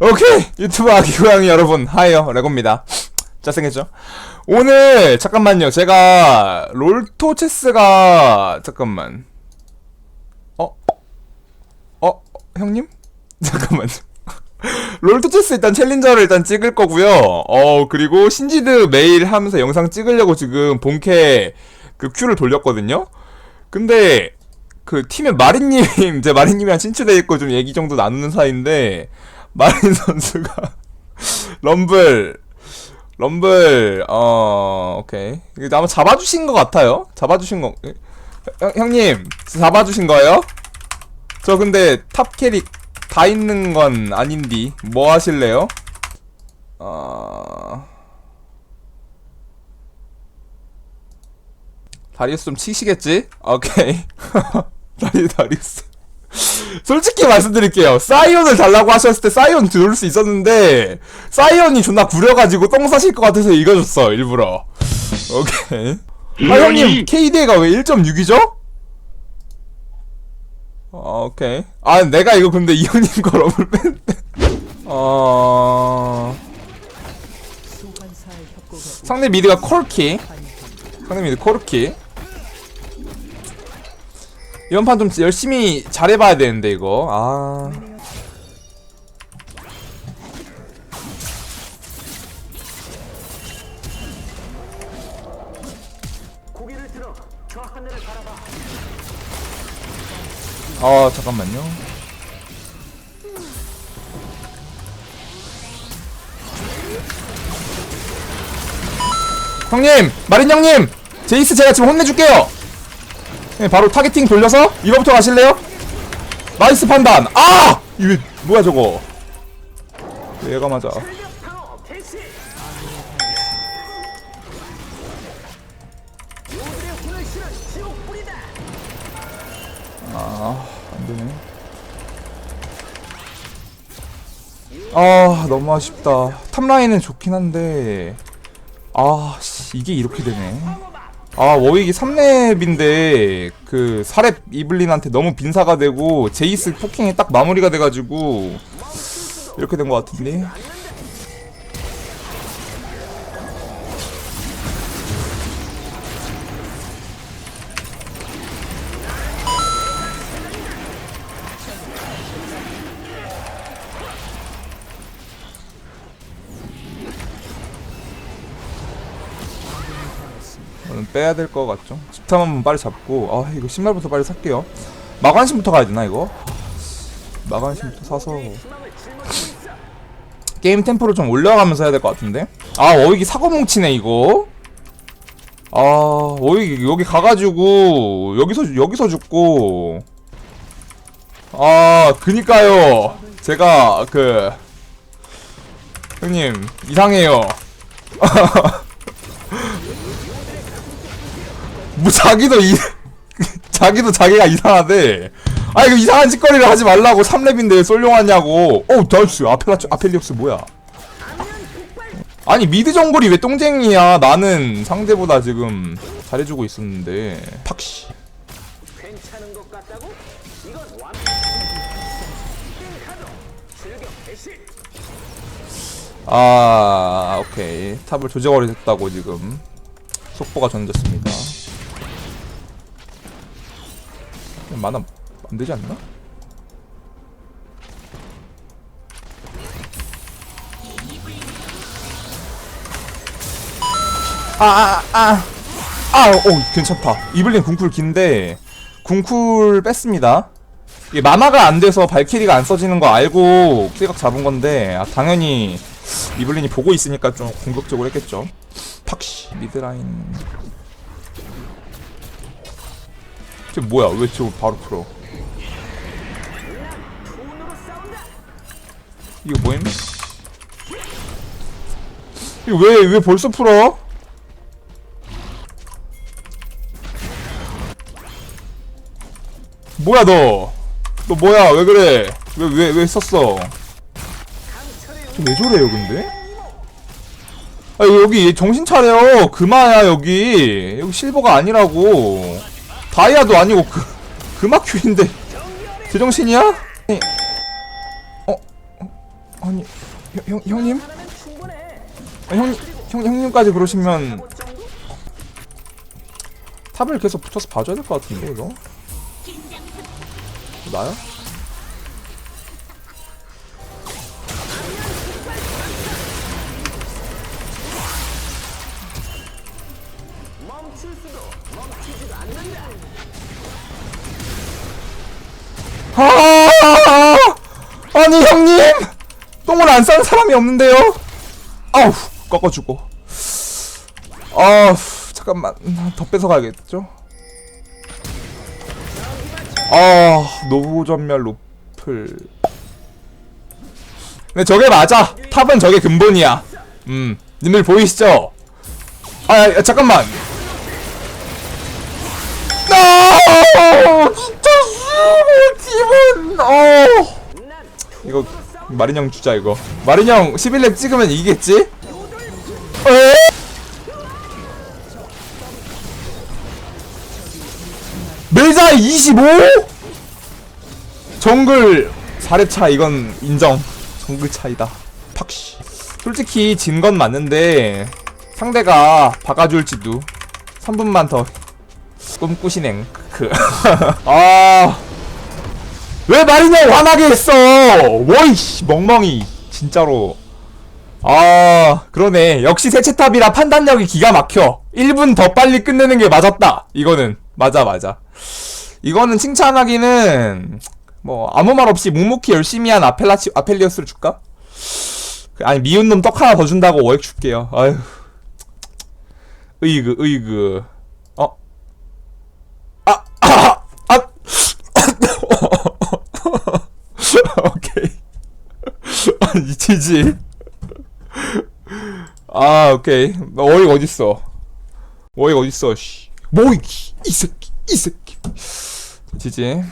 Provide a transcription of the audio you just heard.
오케이 유튜브 아기 고양이 여러분 하이요 레고입니다 잘생겼죠? 오늘 잠깐만요 제가 롤토 체스가 잠깐만 어? 어? 형님? 잠깐만요 롤토 체스 일단 챌린저를 일단 찍을 거고요 어 그리고 신지드 매일 하면서 영상 찍으려고 지금 본캐 그 큐를 돌렸거든요 근데 그 팀에 마린님 제 마린님이랑 친추돼 있고 좀 얘기 정도 나누는 사이인데 마린 선수가 럼블 럼블 어 오케이 아마 잡아주신 것 같아요 잡아주신 거 형, 형님 잡아주신 거예요? 저 근데 탑 캐릭 다 있는 건 아닌디 뭐 하실래요? 어... 다리우스 좀 치시겠지? 오케이 다리 다리우스 솔직히 말씀드릴게요. 사이온을 달라고 하셨을 때 사이온 들을 수 있었는데 사이온이 존나 구려가지고 똥 싸실 것 같아서 이겨줬어 일부러. 오케이. 아 형님 KD가 왜 1.6이죠? 어, 오케이. 아 내가 이거 근데 이현님 걸 업을 뺀. 어. 상대 미드가 콜키. 상대 미드 코르키. 이번 판 좀 열심히 잘해봐야 되는데 이거. 아. 어, 잠깐만요. 형님! 마린 형님! 제이스 제가 지금 혼내줄게요 네, 바로 타겟팅 돌려서 이거부터 가실래요? 나이스 판단 아! 이게 뭐야 저거 얘가 맞아 아, 안 되네. 아, 너무 아쉽다. 탑라인은 좋긴 한데, 아, 씨, 이게 이렇게 되네. 아, 워윅이 3렙인데, 그, 4렙 이블린한테 너무 빈사가 되고, 제이스 포킹이 딱 마무리가 돼가지고, 이렇게 된 것 같은데. 빼야 될 것 같죠? 집탐 한번 빨리 잡고 아 이거 신발부터 빨리 살게요. 마관심부터 가야 되나 이거? 마관심부터 사서. 게임 템포를 좀 올려가면서 해야 될 것 같은데? 아 어이기 사고 뭉치네 이거. 아 어이기 여기 가가지고 여기서 여기서 죽고. 아 그니까요. 제가 그 형님 이상해요 뭐 자기도 이 자기도 자기가 이상하대. 아 이거 이상한 짓거리를 하지 말라고 3렙인데 솔룡하냐고. 어, 나이스. 아펠라 아펠리옥스 뭐야? 아니 미드 정글이 왜 똥쟁이야? 나는 상대보다 지금 잘해주고 있었는데. 팍시. 아 오케이 탑을 조져버리 됐다고 지금 속보가 전해졌습니다. 만화 안 되지 않나? 아, 아, 아. 아, 오, 괜찮다. 이블린 궁쿨 긴데, 궁쿨 뺐습니다. 이게 만화가 안 돼서 발키리가 안 써지는 거 알고 킬각 잡은 건데, 아, 당연히 이블린이 보고 있으니까 좀 공격적으로 했겠죠. 팍시, 미드라인. 쟤 뭐야? 왜 저거 바로 풀어? 이거 뭐임? 이거 왜, 왜 벌써 풀어? 뭐야, 너? 너 뭐야? 왜 그래? 왜, 왜, 왜 썼어? 쟤왜 저래요, 근데? 아, 여기 정신 차려. 금화야, 여기. 여기 실버가 아니라고. 다이아도 아니고, 그, 금화큐인데 제정신이야? 아니, 어, 어 아니 형, 형 형님? 아, 형, 형 형님까지 그러시면? 탑을 계속 붙어서 봐줘야 될 것 같은데 이거 나요? 아 아니 형님! 똥을 안 싸는 사람이 없는데요? 아우 꺾어주고. 아 잠깐만. 더 뺏어가야겠죠? 아 노부전멸 로플. 근데 저게 맞아. 탑은 저게 근본이야. 음 님들 보이시죠? 아 야, 야, 잠깐만 아 진짜 싫어 기분 어난 이거 마린 형 주자 이거 마린 형 11렙 찍으면 이기겠지? 에? 메자 25? 정글 4렙 차 이건 인정 정글 차이다 팍시 솔직히 진 건 맞는데 상대가 박아줄지도 3분만 더 꿈꾸시냉 그. 아. 왜 마리냐 화나게 했어 워이씨 멍멍이 진짜로 아 그러네 역시 세체탑이라 판단력이 기가 막혀 1분 더 빨리 끝내는 게 맞았다 이거는 맞아 맞아 이거는 칭찬하기는 뭐 아무 말 없이 묵묵히 열심히 한 아펠라치 아펠리어스를 줄까? 아니 미운 놈 떡 하나 더 준다고 워액 줄게요 아휴 으이그 으이그 어? 아! 아! 아! 오케이. 아니 치지. 아 오케이. 너 어이 어딨어? 어이 어딨어? 씨. 뭐이 이 새끼 이 새끼. 지지.